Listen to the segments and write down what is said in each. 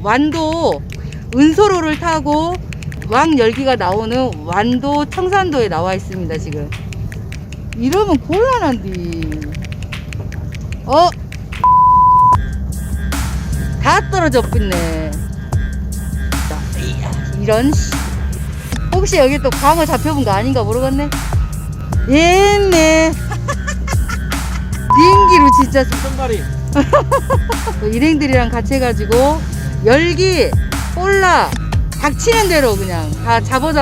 완도 은소로를 타고 왕 열기가 나오는 완도 청산도에 나와 있습니다 지금. 이러면 곤란한디. 어? 다 이야, 이런 씨. 혹시 여기 또 광어 잡혀본 거 아닌가 모르겠네. 예네 비행기로 진짜. 손발이. 그 일행들이랑 같이 해가지고 열기, 폴라 닥치는 대로 그냥 다 잡아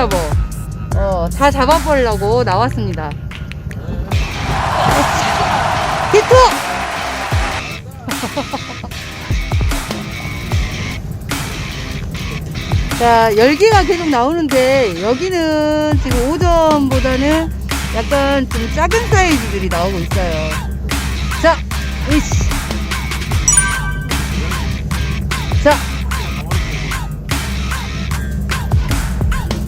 어, 다 잡아보려고 나왔습니다. 히트! 자, 열기가 계속 나오는데 여기는 지금 오전보다는 약간 좀 작은 사이즈들이 나오고 있어요. 자, 으이씨. 자.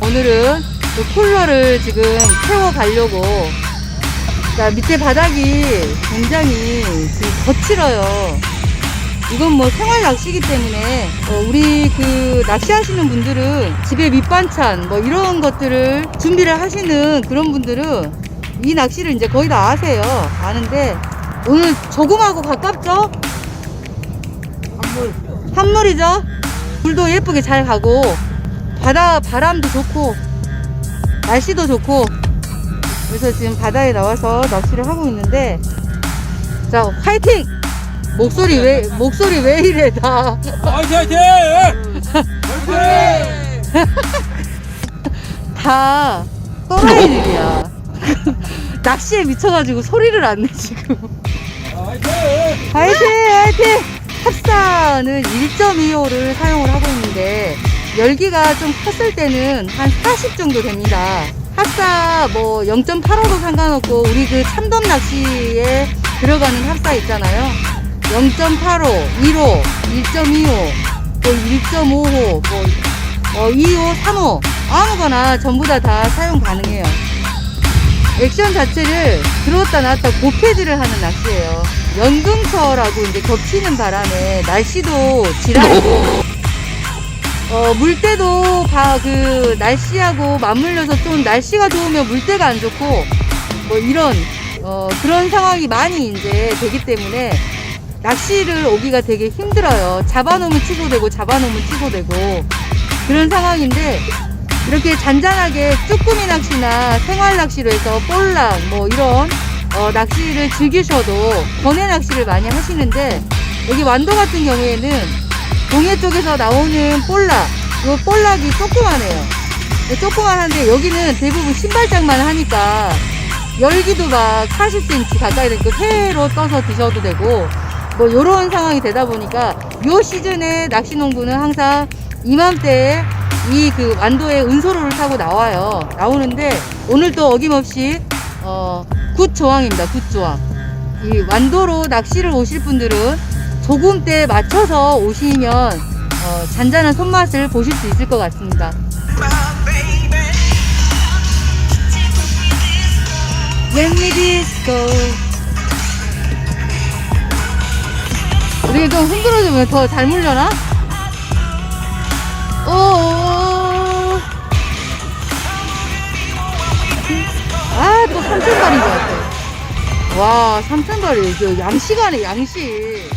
오늘은 그 쿨러를 지금 태워 가려고. 자, 밑에 바닥이 굉장히 거칠어요. 이건 뭐 생활 낚시기 때문에 어, 우리 그 낚시하시는 분들은 집에 밑반찬 뭐 이런 것들을 준비를 하시는 그런 분들은 이 낚시를 이제 거의 다 아세요. 아는데 오늘 조금하고 가깝죠? 한물 한물이죠. 물도 예쁘게 잘 가고 바다 바람도 좋고 날씨도 좋고 그래서 지금 바다에 나와서 낚시를 하고 있는데 자 화이팅! 목소리 왜 목소리 왜 이래 다 화이팅 화이팅 다 또라이들이야. 낚시에 미쳐가지고 소리를 안 내 지금. 화이팅 화이팅 화이팅! 합사는 1.25를 사용을 하고 있는데 열기가 좀 컸을 때는 한 40 정도 됩니다. 합사 뭐 0.85도 상관없고 우리 그 참돔 낚시에 들어가는 합사 있잖아요. 0.85, 1호, 1.25, 뭐 1.5호, 뭐 어, 2호, 3호 아무거나 전부 다 다 사용 가능해요. 액션 자체를 들어왔다 놨다 고패드를 하는 낚시예요. 연금처라고 이제 겹치는 바람에 날씨도 지랄이고 어, 물때도 다 그 날씨하고 맞물려서 좀 날씨가 좋으면 물때가 안 좋고 뭐 이런 어, 그런 상황이 많이 이제 되기 때문에 낚시를 오기가 되게 힘들어요. 잡아놓으면 취소되고 잡아놓으면 취소되고 그런 상황인데 이렇게 잔잔하게 쭈꾸미 낚시나 생활 낚시로 해서 볼락 뭐 이런 어, 낚시를 즐기셔도 번외 낚시를 많이 하시는데 여기 완도 같은 경우에는 동해 쪽에서 나오는 볼락 이 볼락이 조그만해요 조그만한데 여기는 대부분 신발장만 하니까 열기도 막 40cm 가까이 되고 회로 떠서 드셔도 되고 뭐 요런 상황이 되다 보니까 요 시즌에 낚시 농구는 항상 이맘때에 이 그 완도의 은소로를 타고 나와요. 나오는데 오늘 또 어김없이 어, 굿 조항입니다. 굿 조항. 이 완도로 낚시를 오실 분들은 조금때 맞춰서 오시면 어, 잔잔한 손맛을 보실 수 있을 것 같습니다. Let me disco. 우리 좀 흔들어주면 더 잘 물려나? 오. 아, 또 삼천발인 것 같아. 와, 삼천발이, 저 양시가네, 양시.